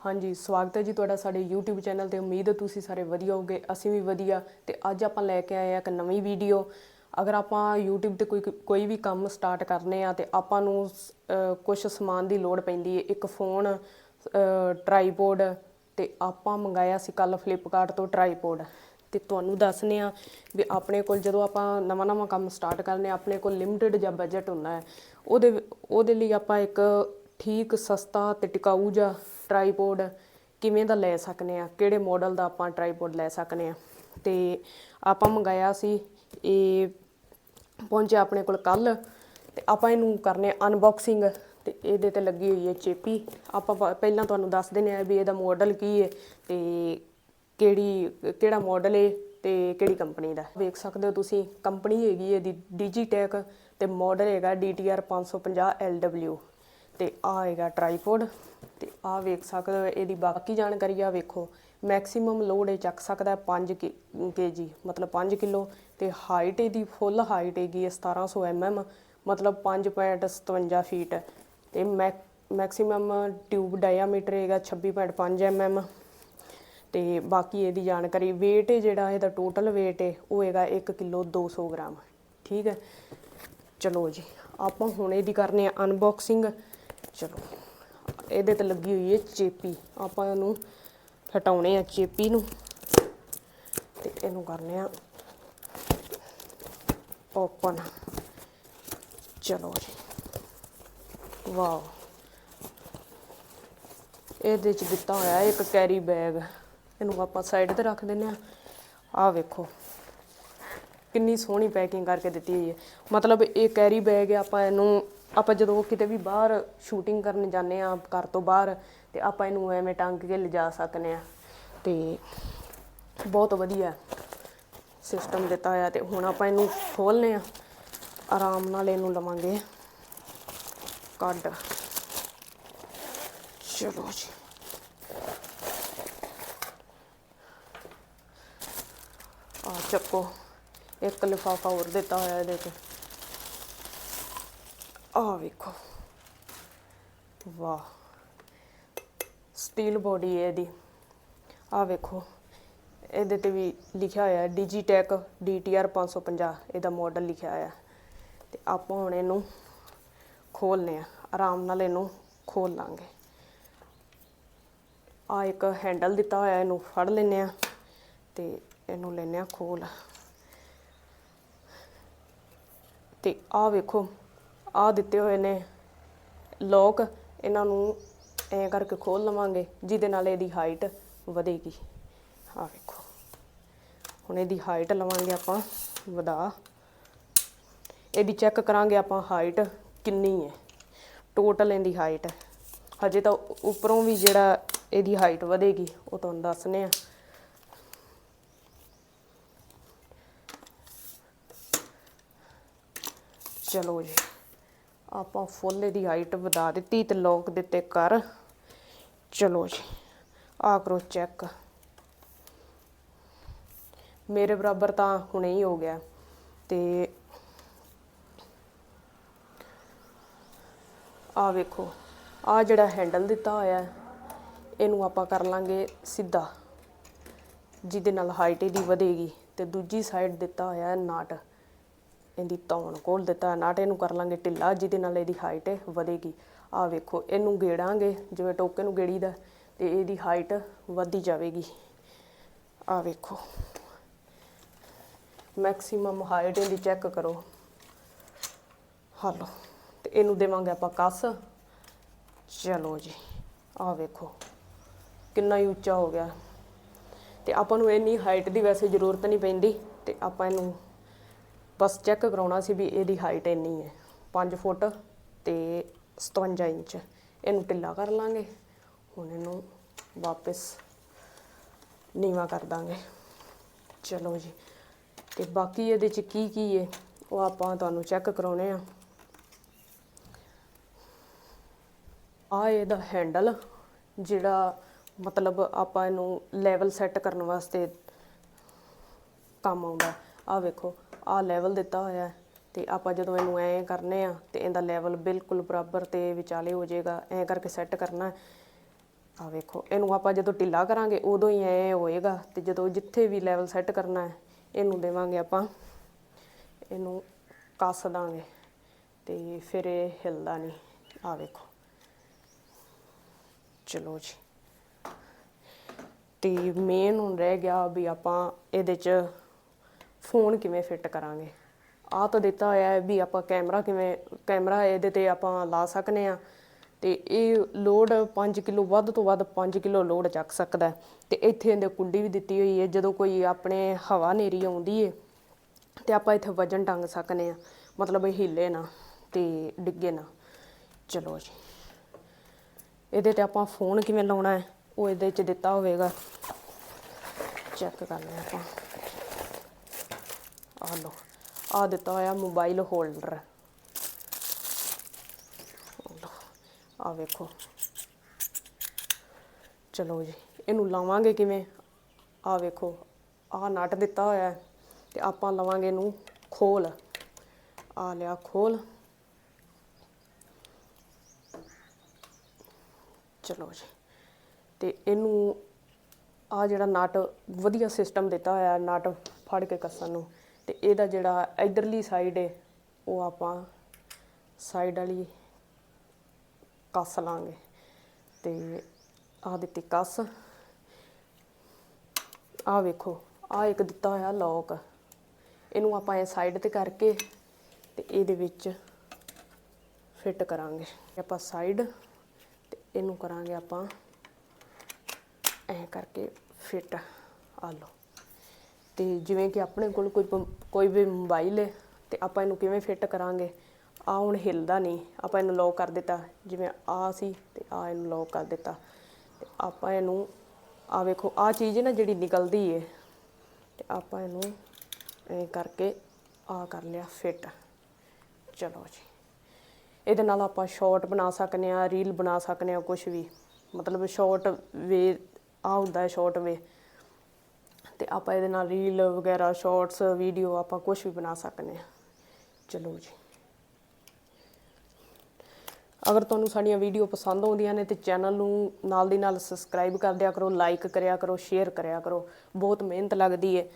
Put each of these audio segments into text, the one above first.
ਹਾਂਜੀ, ਸਵਾਗਤ ਹੈ ਜੀ ਤੁਹਾਡਾ ਸਾਡੇ YouTube ਚੈਨਲ ਤੇ। ਉਮੀਦ ਹੈ ਤੁਸੀਂ ਸਾਰੇ ਵਧੀਆ ਹੋਗੇ ਅਸੀਂ ਵੀ ਵਧੀਆ। ਤੇ ਅੱਜ ਆਪਾਂ ਲੈ ਕੇ ਆਏ ਆ ਇੱਕ ਨਵੀਂ ਵੀਡੀਓ। ਅਗਰ ਆਪਾਂ YouTube ਤੇ ਕੋਈ ਕੋਈ ਵੀ ਕੰਮ ਸਟਾਰਟ ਕਰਨੇ ਆ ਤੇ ਆਪਾਂ ਨੂੰ ਕੁਝ ਸਮਾਨ ਦੀ ਲੋੜ ਪੈਂਦੀ ਹੈ। ਇੱਕ ਫੋਨ ਟਰਾਈਪੋਡ ਤੇ ਆਪਾਂ ਮੰਗਾਇਆ ਸੀ ਕੱਲ ਫਲਿੱਪਕਾਰਟ ਤੋਂ ਟਰਾਈਪੋਡ ਤੇ ਤੁਹਾਨੂੰ ਦੱਸਨੇ ਆ ਵੀ ਆਪਣੇ ਕੋਲ ਜਦੋਂ ਆਪਾਂ ਨਵਾਂ ਨਵਾਂ ਕੰਮ ਸਟਾਰਟ ਕਰਨੇ ਆਪਣੇ ਕੋਲ ਲਿਮਿਟਿਡ ਜਾਂ ਬਜਟ ਹੁੰਦਾ ਹੈ। ਉਹਦੇ ਉਹਦੇ ਲਈ ਆਪਾਂ ਇੱਕ ਠੀਕ, ਸਸਤਾ ਤੇ ਟਿਕਾਊ ਜਿਹਾ ਟਰਾਈਪੋਡ ਕਿਵੇਂ ਦਾ ਲੈ ਸਕਨੇ ਆ? ਕਿਹੜੇ ਮਾਡਲ ਦਾ ਆਪਾਂ ਟਰਾਈਪੋਡ ਲੈ ਸਕਨੇ ਆ? ਤੇ ਆਪਾਂ ਮੰਗਾਇਆ ਸੀ, ਇਹ ਪਹੁੰਚਿਆ ਆਪਣੇ ਕੋਲ ਕੱਲ ਤੇ ਆਪਾਂ ਇਹਨੂੰ ਕਰਨੇ ਅਨਬਾਕਸਿੰਗ ਤੇ ਇਹਦੇ ਤੇ ਲੱਗੀ ਹੋਈ ਹੈ ਚੇਪੀ। ਆਪਾਂ ਪ- ਪਹਿਲਾਂ ਤੁਹਾਨੂੰ ਦੱਸ ਦਿੰਦੇ ਆ ਵੀ ਇਹਦਾ ਮਾਡਲ ਕੀ ਹੈ ਤੇ ਕਿਹੜੀ, ਕਿਹੜਾ ਮਾਡਲ ਹੈ ਤੇ ਕਿਹੜੀ ਕੰਪਨੀ ਦਾ। ਵੇਖ ਸਕਦੇ ਹੋ ਤੁਸੀਂ ਕੰਪਨੀ ਹੈਗੀ ਹੈ ਇਹਦੀ ਡਿਜੀਟੈਕ ਤੇ ਮਾਡਲ ਹੈਗਾ DTR 550 LW ਤੇ ਆ ਹੈਗਾ ਟਰਾਈਪੋਡ ਤੇ ਆ ਵੇਖ ਸਕਦੇ ਹੋ, ਇਹਦੀ ਬਾਕੀ ਜਾਣਕਾਰੀ ਆ ਵੇਖੋ। ਮੈਕਸਿਮਮ ਲੋਡ ਇਹ ਚੱਕ ਸਕਦਾ ਹੈ 5 ਕੇਜੀ ਮਤਲਬ 5 ਕਿਲੋ ਤੇ ਹਾਈਟ ਇਹਦੀ ਫੁੱਲ ਹਾਈਟ ਹੈਗੀ ਹੈ 1700 mm ਮਤਲਬ 5.57 ਫੀਟ ਤੇ ਮੈਕਸਿਮਮ ਟਿਊਬ ਡਾਇਆਮੀਟਰ ਹੈਗਾ 26.5 mm ਤੇ ਬਾਕੀ ਇਹਦੀ ਜਾਣਕਾਰੀ, weight ਜਿਹੜਾ ਇਹਦਾ ਟੋਟਲ weight ਹੈ, ਉਹ ਹੈਗਾ 1 ਕਿਲੋ 200 ਗ੍ਰਾਮ। ਠੀਕ ਹੈ? ਚਲੋ ਜੀ, ਆਪਾਂ ਹੁਣ ਇਹਦੀ ਕਰਨੇ ਆ ਅਨਬਾਕਸਿੰਗ ਚਲੋ। ਇਹਦੇ ਤੇ ਲੱਗੀ ਹੋਈ ਹੈ ਚੇਪੀ। ਆਪਾਂ ਇਹਨੂੰ ਹਟਾਉਣੇ ਆ ਚੇਪੀ ਨੂੰ ਤੇ ਇਹਨੂੰ ਕਰਨੇ ਆ ਓਪਨ। ਚਲੋ ਜੀ। ਵਾਓ। ਇਹਦੇ ਚ ਦਿੱਤਾ ਹੋਇਆ ਇੱਕ ਕੈਰੀ ਬੈਗ। ਇਹਨੂੰ ਆਪਾਂ ਸਾਈਡ ਤੇ ਰੱਖ ਦਿੰਨੇ ਆ। ਆਹ ਵੇਖੋ। ਕਿੰਨੀ ਸੋਹਣੀ ਪੈਕਿੰਗ ਕਰਕੇ ਦਿੱਤੀ ਹੋਈ ਹੈ। ਮਤਲਬ ਇਹ ਕੈਰੀ ਬੈਗ ਆਪਾਂ ਇਹਨੂੰ ਆਪਾਂ ਜਦੋਂ ਕਿਤੇ ਵੀ ਬਾਹਰ ਸ਼ੂਟਿੰਗ ਕਰਨ ਜਾਂਦੇ ਆ ਘਰ ਤੋਂ ਬਾਹਰ, ਤੇ ਆਪਾਂ ਇਹਨੂੰ ਐਵੇਂ ਟੰਗ ਕੇ ਲਿਜਾ ਸਕਨੇ ਆ ਤੇ ਬਹੁਤ ਵਧੀਆ ਸਿਸਟਮ ਦਿੱਤਾ ਹੋਇਆ ਤੇ ਹੁਣ ਆਪਾਂ ਇਹਨੂੰ ਖੋਲਨੇ ਆ ਆਰਾਮ ਨਾਲ ਇਹਨੂੰ ਲਵਾਂਗੇ। ਕੱਢ। ਚਲੋ ਜੀ। ਆ ਚੱਕੋ, ਇੱਕ ਲਿਫਾਫਾ ਹੋਰ ਦਿੱਤਾ ਹੋਇਆ ਇਹਦੇ ਤੇ। ਆਹ ਵੇਖੋ। ਵਾਹ। ਸਟੀਲ ਬੋਡੀ ਹੈ ਇਹਦੀ। ਆਹ ਵੇਖੋ। ਇਹਦੇ ਤੇ ਵੀ ਲਿਖਿਆ ਹੋਇਆ ਡਿਜੀਟੈਕ DTR 550 ਇਹਦਾ ਮਾਡਲ ਲਿਖਿਆ ਹੋਇਆ ਤੇ ਆਪਾਂ ਹੁਣ ਇਹਨੂੰ ਖੋਲਨੇ ਆ। ਆਰਾਮ ਨਾਲ ਇਹਨੂੰ ਖੋਲ ਲਾਂਗੇ। ਆ ਇੱਕ ਹੈਂਡਲ ਦਿੱਤਾ ਹੋਇਆ, ਇਹਨੂੰ ਫੜ ਲੈਨੇ ਆ ਤੇ ਇਹਨੂੰ ਲੈਨੇ ਆ ਖੋਲ। ਤੇ ਆ ਵੇਖੋ ਆ ਦਿੱਤੇ ਹੋਏ ਨੇ ਲੋਕ, ਇਹਨਾਂ ਨੂੰ ਐਂ ਕਰਕੇ ਖੋਲ ਲਵਾਂਗੇ, ਜਿਹਦੇ ਨਾਲ ਇਹਦੀ ਹਾਈਟ ਵਧੇਗੀ। ਆ ਵੇਖੋ। ਹੁਣ ਇਹਦੀ ਹਾਈਟ ਲਵਾਂਗੇ ਆਪਾਂ, ਵਧਾ। ਇਹਦੀ ਚੈੱਕ ਕਰਾਂਗੇ ਆਪਾਂ ਹਾਈਟ ਕਿੰਨੀ ਹੈ। ਟੋਟਲ ਇਹਦੀ ਹਾਈਟ ਹਜੇ ਤਾਂ ਉੱਪਰੋਂ ਵੀ ਜਿਹੜਾ ਇਹਦੀ ਹਾਈਟ ਵਧੇਗੀ, ਉਹ ਤੁਹਾਨੂੰ ਦੱਸਨੇ ਆ। ਚਲੋ ਜੀ। ਆਪਾਂ ਫੁੱਲ ਇਹਦੀ ਹਾਈਟ ਵਧਾ ਦਿੱਤੀ ਤੇ ਲੋਕ ਦਿੱਤੇ ਕਰ। ਚਲੋ ਜੀ ਆ ਕਰੋ ਚੈੱਕ ਮੇਰੇ ਬਰਾਬਰ ਤਾਂ ਹੁਣੇ ਹੀ ਹੋ ਗਿਆ ਤੇ ਆ ਵੇਖੋ ਆ ਜਿਹੜਾ ਹੈਂਡਲ ਦਿੱਤਾ ਹੋਇਆ ਇਹਨੂੰ ਆਪਾਂ ਕਰ ਲਾਂਗੇ ਸਿੱਧਾ। ਜਿਹਦੇ ਨਾਲ ਹਾਈਟ ਇਹਦੀ ਵਧੇਗੀ ਤੇ ਦੂਜੀ ਸਾਈਡ ਦਿੱਤਾ ਹੋਇਆ ਨਾਟ ਇਹਦੀ ਧੌਣ ਕੋਲ ਦਿੱਤਾ ਹੈ ਨਾਟ ਕਰ ਲਾਂਗੇ ਢਿੱਲਾ, ਜਿਹਦੇ ਨਾਲ ਇਹਦੀ ਹਾਈਟ ਵਧੇਗੀ। ਆ ਵੇਖੋ, ਇਹਨੂੰ ਗੇੜਾਂਗੇ, ਜਿਵੇਂ ਟੋਕੇ ਨੂੰ ਗੇੜੀਦਾ, ਤੇ ਇਹਦੀ ਹਾਈਟ ਵਧਦੀ ਜਾਵੇਗੀ। ਆ ਵੇਖੋ। ਮੈਕਸਿਮਮ ਹਾਈਟ ਇਹਦੀ ਚੈੱਕ ਕਰੋ। ਹਾਲੋ, ਤੇ ਇਹਨੂੰ ਦੇਵਾਂਗੇ ਆਪਾਂ ਕੱਸ। ਚਲੋ ਜੀ ਆ ਵੇਖੋ। ਕਿੰਨਾ ਹੀ ਉੱਚਾ ਹੋ ਗਿਆ। ਤੇ ਆਪਾਂ ਨੂੰ ਇੰਨੀ ਹਾਈਟ ਦੀ ਵੈਸੇ ਜ਼ਰੂਰਤ ਨਹੀਂ ਪੈਂਦੀ, ਤੇ ਆਪਾਂ ਇਹਨੂੰ ਬਸ ਚੈੱਕ ਕਰਾਉਣਾ ਸੀ ਵੀ ਇਹਦੀ ਹਾਈਟ ਇੰਨੀ ਹੈ। 5 ਫੁੱਟ ਤੇ 57 ਇੰਚ। ਇਹਨੂੰ ਢਿੱਲਾ ਕਰ ਲਾਂਗੇ। ਹੁਣ ਇਹਨੂੰ ਵਾਪਸ ਨੀਵਾ ਕਰ ਦਾਂਗੇ। ਚਲੋ ਜੀ। ਤੇ ਬਾਕੀ ਇਹਦੇ ਚ ਕੀ ਕੀ ਹੈ, ਉਹ ਆਪਾਂ ਤੁਹਾਨੂੰ ਚੈੱਕ ਕਰਾਉਣੇ ਆ। ਆ ਇਹਦਾ ਹੈਂਡਲ ਜਿਹੜਾ ਮਤਲਬ ਆਪਾਂ ਇਹਨੂੰ ਲੈਵਲ ਸੈੱਟ ਕਰਨ ਵਾਸਤੇ ਕੰਮ ਆਉਂਦਾ। ਆ ਵੇਖੋ ਆ ਲੈਵਲ ਦਿੱਤਾ ਹੋਇਆ ਹੈ ਤੇ ਆਪਾਂ ਜਦੋਂ ਇਹਨੂੰ ਐਂ ਕਰਨੇ ਆ ਤੇ ਇਹਦਾ ਲੈਵਲ ਬਿਲਕੁਲ ਬਰਾਬਰ ਤੇ ਵਿਚਾਲੇ ਹੋ ਜਾਏਗਾ, ਐਂ ਕਰਕੇ ਸੈੱਟ ਕਰਨਾ ਹੈ। ਆ ਵੇਖੋ, ਇਹਨੂੰ ਆਪਾਂ ਜਦੋਂ ਢਿੱਲਾ ਕਰਾਂਗੇ ਉਦੋਂ ਹੀ ਐ ਹੋਏਗਾ ਤੇ ਜਦੋਂ ਜਿੱਥੇ ਵੀ ਲੈਵਲ ਸੈੱਟ ਕਰਨਾ ਹੈ, ਇਹਨੂੰ ਦੇਵਾਂਗੇ ਆਪਾਂ, ਇਹਨੂੰ ਕੱਸ ਦਾਂਗੇ ਤੇ ਫਿਰ ਇਹ ਹਿਲਦਾ ਨਹੀਂ। ਆ ਵੇਖੋ। ਚਲੋ ਜੀ। ਤੇ ਮੇਨ ਹੁਣ ਰਹਿ ਗਿਆ ਵੀ ਆਪਾਂ ਇਹਦੇ 'ਚ ਫੋਨ ਕਿਵੇਂ ਫਿੱਟ ਕਰਾਂਗੇ? ਆਹ ਤਾਂ ਦਿੱਤਾ ਹੋਇਆ ਹੈ ਵੀ ਆਪਾਂ ਕੈਮਰਾ ਕਿਵੇਂ, ਕੈਮਰਾ ਇਹਦੇ ਤੇ ਆਪਾਂ ਲਾ ਸਕਨੇ ਆ। ਤੇ ਇਹ ਲੋਡ 5 ਕਿਲੋ, ਵੱਧ ਤੋਂ ਵੱਧ 5 ਕਿਲੋ ਲੋਡ ਚੱਕ ਸਕਦਾ ਹੈ। ਤੇ ਇੱਥੇ ਇਹਦੇ ਕੁੰਡੀ ਵੀ ਦਿੱਤੀ ਹੋਈ ਹੈ, ਜਦੋਂ ਕੋਈ ਆਪਣੇ ਹਵਾ ਨੇਰੀ ਆਉਂਦੀ ਹੈ ਤੇ ਆਪਾਂ ਇੱਥੇ ਵਜਨ ਟੰਗ ਸਕਨੇ ਆ। ਮਤਲਬ ਇਹ ਹਿੱਲੇ ਨਾ ਤੇ ਡਿੱਗੇ ਨਾ। ਚਲੋ ਜੀ। ਇਹਦੇ ਤੇ ਆਪਾਂ ਫੋਨ ਕਿਵੇਂ ਲਾਉਣਾ ਹੈ, ਉਹ ਇਹਦੇ 'ਚ ਦਿੱਤਾ ਹੋਵੇਗਾ। ਚੈੱਕ ਕਰ ਲਿਆ ਆਪਾਂ। ਆ ਲੋ ਆ ਦਿੱਤਾ ਹੋਇਆ ਮੋਬਾਈਲ ਹੋਲਡਰ ਆ ਵੇਖੋ। ਚਲੋ ਜੀ, ਇਹਨੂੰ ਲਾਵਾਂਗੇ ਕਿਵੇਂ? ਆ ਵੇਖੋ ਆ ਨਟ ਦਿੱਤਾ ਹੋਇਆ ਹੈ, ਤੇ ਆਪਾਂ ਲਵਾਂਗੇ ਇਹਨੂੰ ਖੋਲ। ਆ ਲਿਆ ਖੋਲ। ਚਲੋ ਜੀ, ਤੇ ਇਹਨੂੰ ਆ ਜਿਹੜਾ ਨਟ ਵਧੀਆ ਸਿਸਟਮ ਦਿੱਤਾ ਹੋਇਆ ਨਟ ਫੜ ਕੇ ਕੱਸਣ ਨੂੰ। ਤੇ ਇਹਦਾ ਜਿਹੜਾ ਇਧਰਲੀ ਸਾਈਡ ਹੈ ਉਹ ਆਪਾਂ ਸਾਈਡ ਵਾਲੀ ਕੱਸ ਲਾਂਗੇ। ਤੇ ਆ ਦਿੱਤੀ ਕੱਸ। ਆ ਵੇਖੋ ਆ ਇੱਕ ਦਿੱਤਾ ਹੋਇਆ ਲੋਕ ਇਹਨੂੰ ਆਪਾਂ ਇਹ ਸਾਈਡ ਤੇ ਕਰਕੇ ਤੇ ਇਹਦੇ ਵਿੱਚ ਫਿੱਟ ਕਰਾਂਗੇ। ਆਪਾਂ ਸਾਈਡ ਤੇ ਇਹਨੂੰ ਕਰਾਂਗੇ ਆਪਾਂ, ਐ ਕਰਕੇ ਫਿੱਟ ਆ ਲਓ। ਅਤੇ ਜਿਵੇਂ ਕਿ ਆਪਣੇ ਕੋਲ ਕੋਈ ਪ- ਕੋਈ ਵੀ ਮੋਬਾਈਲ ਹੈ ਅਤੇ ਆਪਾਂ ਇਹਨੂੰ ਕਿਵੇਂ ਫਿੱਟ ਕਰਾਂਗੇ? ਆਹ ਹੁਣ ਹਿੱਲਦਾ ਨਹੀਂ। ਆਪਾਂ ਇਹਨੂੰ ਲੌਕ ਕਰ ਦਿੱਤਾ। ਜਿਵੇਂ ਆਹ ਸੀ ਅਤੇ ਆਹ ਇਹਨੂੰ ਲੌਕ ਕਰ ਦਿੱਤਾ। ਅਤੇ ਆਪਾਂ ਇਹਨੂੰ, ਆਹ ਵੇਖੋ, ਆਹ ਚੀਜ਼ ਨਾ ਜਿਹੜੀ ਨਿਕਲਦੀ ਹੈ ਅਤੇ ਆਪਾਂ ਇਹਨੂੰ ਐ ਕਰਕੇ ਆਹ ਕਰ ਲਿਆ ਫਿੱਟ ਚਲੋ ਜੀ। ਇਹਦੇ ਨਾਲ ਆਪਾਂ ਸ਼ਾਰਟ ਬਣਾ ਸਕਨੇ ਆ ਰੀਲ ਬਣਾ ਸਕਨੇ ਆ ਕੁਝ ਵੀ। ਮਤਲਬ ਸ਼ਾਰਟ ਵੇ ਆ ਹੁੰਦਾ ਹੈ ਸ਼ਾਰਟ ਵੇ ਤੇ ਆਪਾਂ ਇਹਦੇ ਨਾਲ ਰੀਲ ਵਗੈਰਾ ਸ਼ਾਰਟਸ ਵੀਡੀਓ ਆਪਾਂ ਕੁਝ ਵੀ ਬਣਾ ਸਕਨੇ ਆ। ਚਲੋ ਜੀ। ਅਗਰ ਤੁਹਾਨੂੰ ਸਾਡੀਆਂ ਵੀਡੀਓ ਪਸੰਦ ਆਉਂਦੀਆਂ ਨੇ ਤੇ ਚੈਨਲ ਨੂੰ ਨਾਲ ਦੀ ਨਾਲ ਸਬਸਕ੍ਰਾਈਬ ਕਰ ਦਿਆ ਕਰੋ ਲਾਈਕ ਕਰਿਆ ਕਰੋ ਸ਼ੇਅਰ ਕਰਿਆ ਕਰੋ। ਬਹੁਤ ਮਿਹਨਤ ਲੱਗਦੀ ਹੈ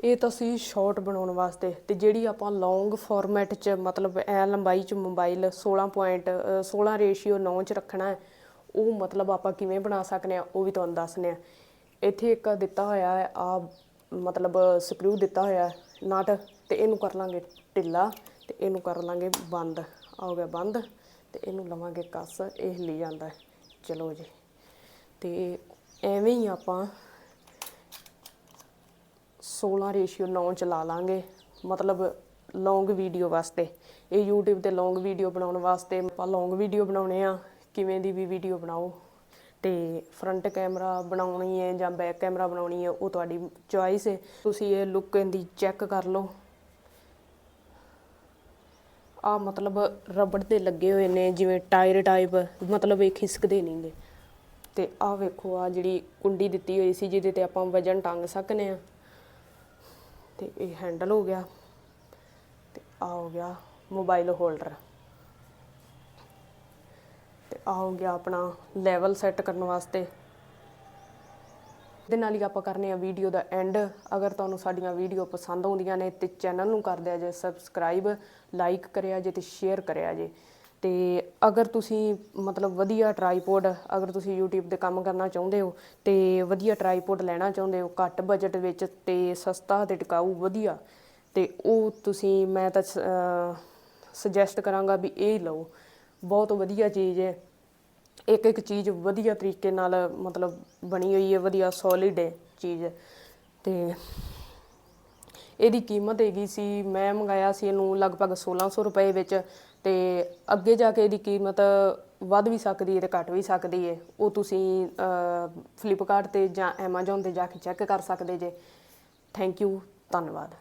ਇਹ ਤਾਂ ਸੀ ਸ਼ਾਰਟ ਬਣਾਉਣ ਵਾਸਤੇ ਤੇ ਜਿਹੜੀ ਆਪਾਂ ਲੌਂਗ ਫਾਰਮੈਟ 'ਚ ਮਤਲਬ ਐ ਲੰਬਾਈ 'ਚ ਮੋਬਾਈਲ 16 ਪੁਆਇੰਟ 16 ਰੇਸ਼ੀਓ 9 'ਚ ਰੱਖਣਾ ਹੈ, ਉਹ ਮਤਲਬ ਆਪਾਂ ਕਿਵੇਂ ਬਣਾ ਸਕਨੇ ਆ, ਉਹ ਵੀ ਤੁਹਾਨੂੰ ਦੱਸਨੇ ਆ। ਇੱਥੇ ਇੱਕ ਦਿੱਤਾ ਹੋਇਆ ਹੈ, ਆ ਮਤਲਬ ਸਕਰੂ ਦਿੱਤਾ ਹੋਇਆ ਹੈ, ਨਟ, ਤੇ ਇਹਨੂੰ ਕਰ ਲਾਂਗੇ ਢਿੱਲਾ, ਤੇ ਇਹਨੂੰ ਕਰ ਲਾਂਗੇ ਬੰਦ। ਆ ਹੋ ਗਿਆ ਬੰਦ, ਤੇ ਇਹਨੂੰ ਲਵਾਂਗੇ ਕੱਸ, ਇਹ ਹਿੱਲੀ ਜਾਂਦਾ ਚਲੋ ਜੀ, ਤੇ ਐਵੇਂ ਹੀ ਆਪਾਂ 16 ਰੇਸ਼ੀਓ 9 ਚਲਾ ਲਾਂਗੇ। ਮਤਲਬ ਲੌਂਗ ਵੀਡੀਓ ਵਾਸਤੇ। ਇਹ YouTube ਤੇ ਲੌਂਗ ਵੀਡੀਓ ਬਣਾਉਣ ਵਾਸਤੇ ਆਪਾਂ ਲੌਂਗ ਵੀਡੀਓ ਬਣਾਉਣੇ ਆ। ਕਿਵੇਂ ਦੀ ਵੀ ਵੀਡੀਓ ਬਣਾਓ। ਤੇ ਫਰੰਟ ਕੈਮਰਾ ਬਣਾਉਣੀ ਹੈ ਜਾਂ ਬੈਕ ਕੈਮਰਾ ਬਣਾਉਣੀ ਹੈ, ਉਹ ਤੁਹਾਡੀ ਚੁਆਇਸ ਹੈ। ਤੁਸੀਂ ਇਹ ਲੁੱਕ ਇਹਦੀ ਚੈੱਕ ਕਰ ਲਓ। ਆ ਮਤਲਬ ਰਬੜ ਦੇ ਲੱਗੇ ਹੋਏ ਨੇ, ਜਿਵੇਂ ਟਾਇਰ ਟਾਈਪ ਮਤਲਬ ਇਹ ਖਿਸਕਦੇ ਨਹੀਂਗੇ ਤੇ ਆ ਵੇਖੋ ਆ ਜਿਹੜੀ ਕੁੰਡੀ ਦਿੱਤੀ ਹੋਈ ਸੀ, ਜਿਹਦੇ ਤੇ ਆਪਾਂ ਵਜਨ ਟੰਗ ਸਕਨੇ ਆ। ਤੇ ਇਹ ਹੈਂਡਲ ਹੋ ਗਿਆ। ਤੇ ਆ ਹੋ ਗਿਆ ਮੋਬਾਈਲ ਹੋਲਡਰ ਆ ਹੋ ਗਿਆ ਆਪਣਾ ਲੈਵਲ ਸੈੱਟ ਕਰਨ ਵਾਸਤੇ। ਇਹਦੇ ਨਾਲ ਹੀ ਆਪਾਂ ਕਰਨੇ ਆ ਵੀਡੀਓ ਦਾ ਐਂਡ ਅਗਰ ਤੁਹਾਨੂੰ ਸਾਡੀਆਂ ਵੀਡੀਓ ਪਸੰਦ ਆਉਂਦੀਆਂ ਨੇ ਤੇ ਚੈਨਲ ਨੂੰ ਕਰ ਦਿਆ ਜੇ ਸਬਸਕ੍ਰਾਈਬ ਲਾਈਕ ਕਰਿਆ ਜੇ ਤੇ ਸ਼ੇਅਰ ਕਰਿਆ ਜੇ। ਤੇ ਅਗਰ ਤੁਸੀਂ ਮਤਲਬ ਵਧੀਆ ਟਰਾਈਪੋਡ ਅਗਰ ਤੁਸੀਂ YouTube ਤੇ ਕੰਮ ਕਰਨਾ ਚਾਹੁੰਦੇ ਹੋ ਤੇ ਵਧੀਆ ਟਰਾਈਪੋਡ ਲੈਣਾ ਚਾਹੁੰਦੇ ਹੋ, ਘੱਟ ਬਜਟ ਵਿੱਚ ਤੇ ਸਸਤਾ ਤੇ ਟਿਕਾਊ ਵਧੀਆ, ਤੇ ਉਹ ਤੁਸੀਂ ਮੈਂ ਤਾਂ ਸੁਜੈਸਟ ਕਰਾਂਗਾ ਵੀ ਇਹ ਲਓ। ਬਹੁਤ ਵਧੀਆ ਚੀਜ਼ ਹੈ। ਇੱਕ ਇੱਕ ਚੀਜ਼ ਵਧੀਆ ਤਰੀਕੇ ਨਾਲ ਮਤਲਬ ਬਣੀ ਹੋਈ ਹੈ, ਵਧੀਆ ਸੋਲਿਡ ਹੈ ਚੀਜ਼। ਤੇ ਇਹਦੀ ਕੀਮਤ ਹੈਗੀ ਸੀ, ਮੈਂ ਮੰਗਾਇਆ ਸੀ ਇਹਨੂੰ ਲਗਭਗ 1600 ਰੁਪਏ ਵਿੱਚ ਤੇ ਅੱਗੇ ਜਾ ਕੇ ਇਹਦੀ ਕੀਮਤ ਵੱਧ ਵੀ ਸਕਦੀ ਹੈ ਤੇ ਘਟ ਵੀ ਸਕਦੀ ਹੈ। ਉਹ ਤੁਸੀਂ ਫਲਿੱਪਕਾਰਟ ਤੇ ਜਾਂ Amazon ਤੇ ਜਾ ਕੇ ਚੈੱਕ ਕਰ ਸਕਦੇ ਜੇ। ਥੈਂਕ ਯੂ ਧੰਨਵਾਦ।